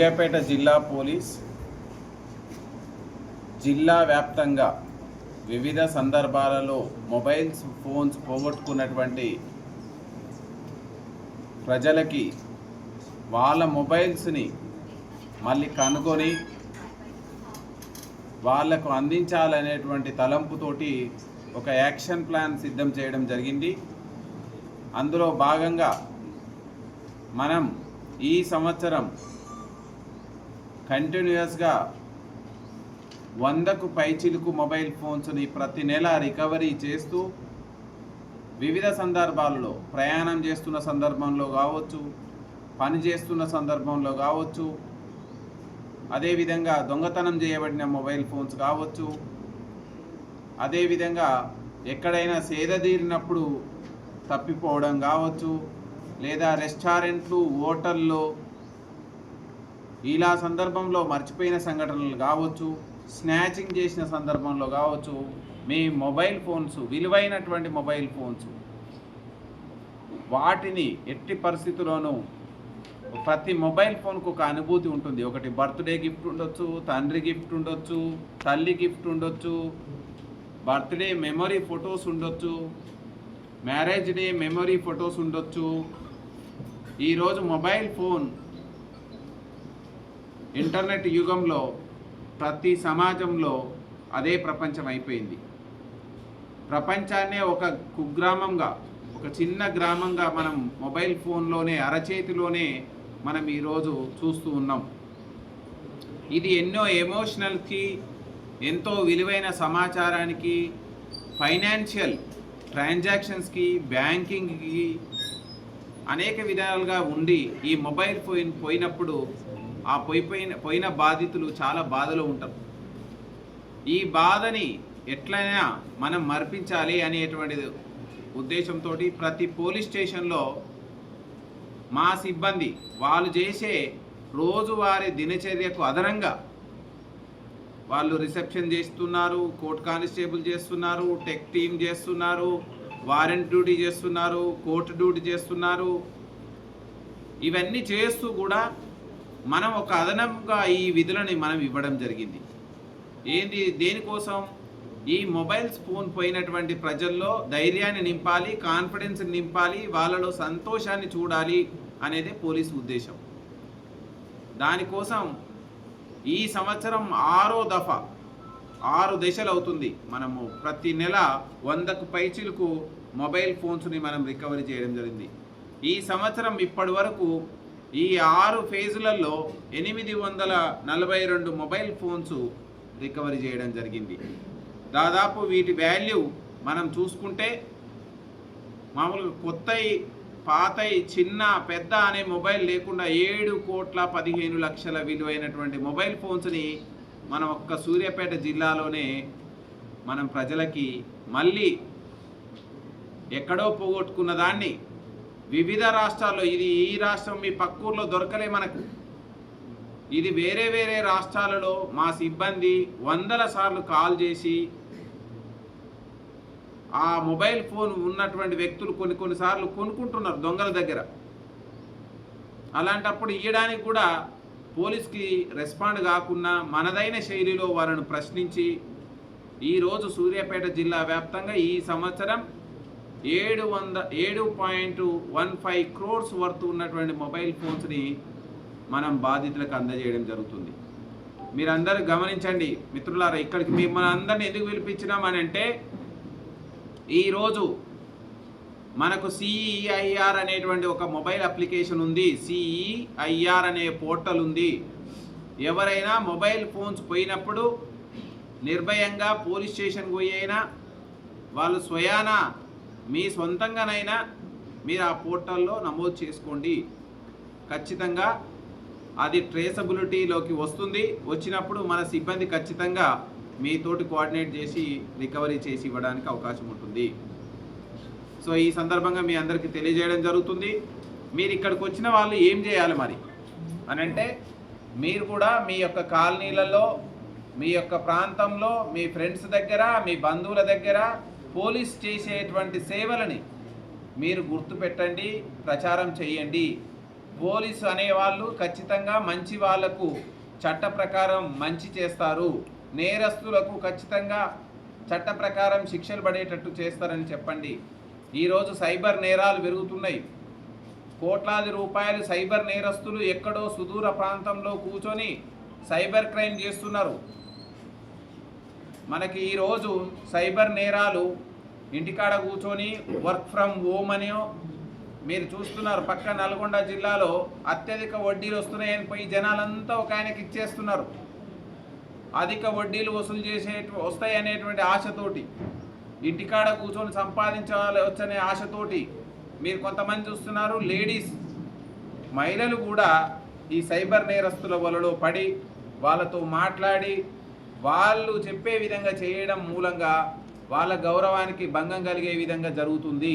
సూర్యాపేట జిల్లా పోలీస్ జిల్లా వ్యాప్తంగా వివిధ సందర్భాలలో మొబైల్స్ ఫోన్స్ పోగొట్టుకున్నటువంటి ప్రజలకి వాళ్ళ మొబైల్స్ని మళ్ళీ కనుగొని వాళ్ళకు అందించాలనేటువంటి తలంపుతోటి ఒక యాక్షన్ ప్లాన్ సిద్ధం చేయడం జరిగింది. అందులో భాగంగా మనం ఈ సంవత్సరం కంటిన్యూస్గా వందకు పైచిలుకు మొబైల్ ఫోన్స్ని ప్రతి నెల రికవరీ చేస్తూ వివిధ సందర్భాలలో ప్రయాణం చేస్తున్న సందర్భంలో కావచ్చు పని చేస్తున్న సందర్భంలో కావచ్చు అదేవిధంగా దొంగతనం చేయబడిన మొబైల్ ఫోన్స్ కావచ్చు అదేవిధంగా ఎక్కడైనా సేదదీరినప్పుడు తప్పిపోవడం కావచ్చు లేదా రెస్టారెంట్లు హోటల్లో ఇలా సందర్భంలో మర్చిపోయిన సంఘటనలు కావచ్చు స్నాచింగ్ చేసిన సందర్భంలో కావచ్చు మీ మొబైల్ ఫోన్స్ విలువైనటువంటి మొబైల్ ఫోన్స్ వాటిని ఎట్టి పరిస్థితుల్లోనూ ప్రతి మొబైల్ ఫోన్కు ఒక అనుభూతి ఉంటుంది. ఒకటి బర్త్డే గిఫ్ట్ ఉండొచ్చు తండ్రి గిఫ్ట్ ఉండొచ్చు తల్లి గిఫ్ట్ ఉండొచ్చు బర్త్డే మెమరీ ఫొటోస్ ఉండొచ్చు మ్యారేజ్ డే మెమరీ ఫొటోస్ ఉండొచ్చు. ఈరోజు మొబైల్ ఫోన్ ఇంటర్నెట్ యుగంలో ప్రతి సమాజంలో అదే ప్రపంచం అయిపోయింది. ప్రపంచాన్నే ఒక కుగ్రామంగా ఒక చిన్న గ్రామంగా మనం మొబైల్ ఫోన్లోనే అరచేతిలోనే మనం ఈరోజు చూస్తూ ఉన్నాం. ఇది ఎన్నో ఎమోషనల్కి ఎంతో విలువైన సమాచారానికి ఫైనాన్షియల్ ట్రాన్సాక్షన్స్కి బ్యాంకింగ్కి అనేక విధాలుగా ఉండి ఈ మొబైల్ ఫోన్ పోయినప్పుడు ఆ పోయిపోయిన పోయిన బాధితులు చాలా బాధలో ఉంటారు. ఈ బాధని ఎట్లయినా మనం మర్పించాలి అనేటువంటి ఉద్దేశంతో ప్రతి పోలీస్ స్టేషన్లో మా సిబ్బంది వాళ్ళు చేసే రోజువారీ దినచర్యకు అదనంగా వాళ్ళు రిసెప్షన్ చేస్తున్నారు కోర్ట్ కానిస్టేబుల్ చేస్తున్నారు టెక్ టీమ్ చేస్తున్నారు వారెంట్ డ్యూటీ చేస్తున్నారు కోర్టు డ్యూటీ చేస్తున్నారు. ఇవన్నీ చేస్తూ కూడా మనం ఒక అదనంగా ఈ విధులని మనం ఇవ్వడం జరిగింది. ఏంటి? దేనికోసం? ఈ మొబైల్స్ ఫోన్ పోయినటువంటి ప్రజల్లో ధైర్యాన్ని నింపాలి కాన్ఫిడెన్స్ నింపాలి వాళ్ళలో సంతోషాన్ని చూడాలి అనేది పోలీసు ఉద్దేశం. దానికోసం ఈ సంవత్సరం ఆరో దఫా ఆరు దశలు అవుతుంది మనము ప్రతి నెల వందకు పైచిలకు మొబైల్ ఫోన్స్ని మనం రికవరీ చేయడం జరిగింది. ఈ సంవత్సరం ఇప్పటి వరకు ఈ ఆరు ఫేజులలో ఎనిమిది వందల నలభై రెండు మొబైల్ ఫోన్స్ రికవరీ చేయడం జరిగింది. దాదాపు వీటి వాల్యూ మనం చూసుకుంటే మామూలుగా కొత్తవి పాతయి చిన్న పెద్ద అనే మొబైల్ లేకుండా ఏడు కోట్ల పదిహేను లక్షల విలువైనటువంటి మొబైల్ ఫోన్స్ని మనం ఒక్క సూర్యాపేట జిల్లాలోనే మనం ప్రజలకి మళ్ళీ ఎక్కడో పోగొట్టుకున్న దాన్ని వివిధ రాష్ట్రాల్లో ఇది ఈ రాష్ట్రం మీ పక్కూర్లో దొరకలే మనకు. ఇది వేరే వేరే రాష్ట్రాలలో మా సిబ్బంది వందల సార్లు కాల్ చేసి ఆ మొబైల్ ఫోన్ ఉన్నటువంటి వ్యక్తులు కొన్ని కొన్నిసార్లు కొనుక్కుంటున్నారు దొంగల దగ్గర. అలాంటప్పుడు ఇవ్వడానికి కూడా పోలీస్కి రెస్పాండ్ కాకుండా మనదైన శైలిలో వారిని ప్రశ్నించి ఈరోజు సూర్యాపేట జిల్లా వ్యాప్తంగా ఈ సంవత్సరం ఏడు వంద ఏడు point one five crores worth ఉన్నటువంటి మొబైల్ ఫోన్స్ని మనం బాధితులకు అందజేయడం జరుగుతుంది. మీరందరూ గమనించండి మిత్రులారా ఇక్కడికి మిమ్మల్ని అందరిని ఎందుకు పిలిపించినామనంటే ఈరోజు మనకు సిఈఐఆర్ అనేటువంటి ఒక మొబైల్ అప్లికేషన్ ఉంది సిఈఐఆర్ అనే పోర్టల్ ఉంది. ఎవరైనా మొబైల్ ఫోన్స్ పోయినప్పుడు నిర్భయంగా పోలీస్ స్టేషన్కి పోయి అయినా వాళ్ళు స్వయాన మీ సొంతంగానైనా మీరు ఆ పోర్టల్లో నమోదు చేసుకోండి. ఖచ్చితంగా అది ట్రేసబిలిటీలోకి వస్తుంది. వచ్చినప్పుడు మన సిబ్బంది ఖచ్చితంగా మీతోటి కోఆర్డినేట్ చేసి రికవరీ చేసి ఇవ్వడానికి అవకాశం ఉంటుంది. సో ఈ సందర్భంగా మీ అందరికీ తెలియజేయడం జరుగుతుంది. మీరు ఇక్కడికి వచ్చిన వాళ్ళు ఏం చేయాలి మరి? అని అంటే మీరు కూడా మీ యొక్క కాలనీలలో మీ యొక్క ప్రాంతంలో మీ ఫ్రెండ్స్ దగ్గర మీ బంధువుల దగ్గర పోలీస్ చేసేటువంటి సేవలని మీరు గుర్తుపెట్టండి ప్రచారం చేయండి. పోలీసు అనేవాళ్ళు ఖచ్చితంగా మంచి వాళ్ళకు చట్ట ప్రకారం మంచి చేస్తారు. నేరస్తులకు ఖచ్చితంగా చట్ట ప్రకారం శిక్షలు పడేటట్టు చేస్తారని చెప్పండి. ఈరోజు సైబర్ నేరాలు పెరుగుతున్నాయి. కోట్లాది రూపాయలు సైబర్ నేరస్తులు ఎక్కడో సుదూర ప్రాంతంలో కూర్చొని సైబర్ క్రైమ్ చేస్తున్నారు. మనకి ఈరోజు సైబర్ నేరాలు ఇంటికాడ కూర్చొని వర్క్ ఫ్రమ్ హోమ్ అనేో మీరు చూస్తున్నారు. పక్క నల్గొండ జిల్లాలో అత్యధిక వడ్డీలు వస్తున్నాయని పోయి జనాలంతా ఒక ఆయనకి ఇచ్చేస్తున్నారు. అధిక వడ్డీలు వసూలు చేసే వస్తాయి అనేటువంటి ఆశతోటి ఇంటికాడ కూర్చొని సంపాదించాలి వచ్చనే ఆశతోటి మీరు కొంతమంది చూస్తున్నారు. లేడీస్ మహిళలు కూడా ఈ సైబర్ నేరస్తుల వలలో పడి వాళ్ళతో మాట్లాడి వాళ్ళు చెప్పే విధంగా చేయడం మూలంగా వాళ్ళ గౌరవానికి భంగం కలిగే విధంగా జరుగుతుంది.